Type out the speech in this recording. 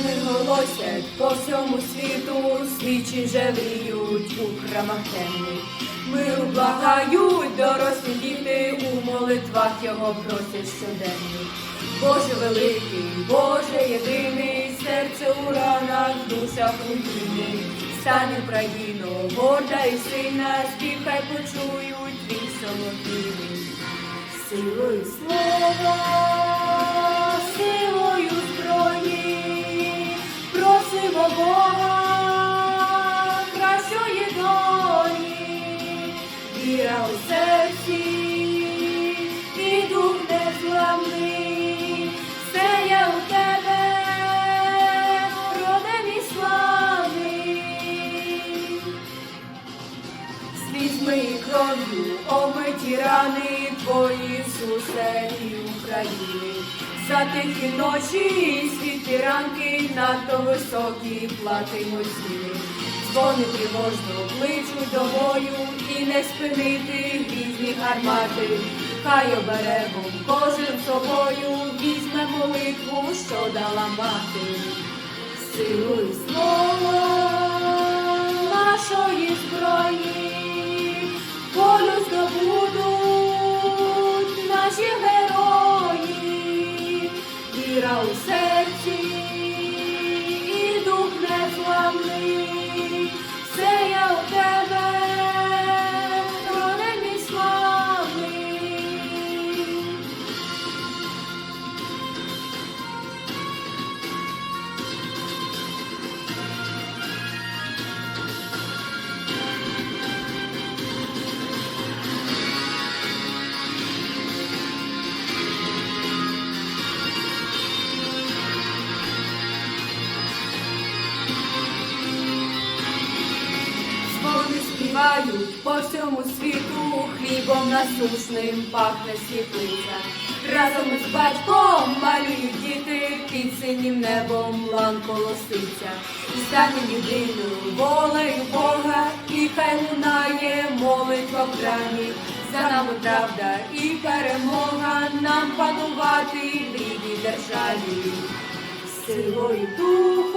голосять по всьому світу, свічі вже вріють у храмах темних. Миру благають дорослі діти, у молитвах його просять щоденних. Боже великий, Боже єдиний, серце у ранах, душа руїни. Стань Україно, горда і сильна, спів хай почують твій солов'їний. Силою слова, у серці, і дух незламний, все я у тебе, роден і славний. Слізьми і кров'ю омиті рани твої Ісусе і України. За тихі ночі, світлі ранки, надто високі платимо ціни. Дзвони тривожно кличуть до бою і не спинити грізні гармати. Хай оберегом кожен собою візьме молитву, що дала мати. Силу співають по всьому світу, хлібом насушним пахне світлиця. Разом із батьком малюють діти під синім небом лан колоситься. Стане єдиною волею Бога, і хай лунає молитва в храмі. За нами правда і перемога нам панувати в рідній державі. Силою духу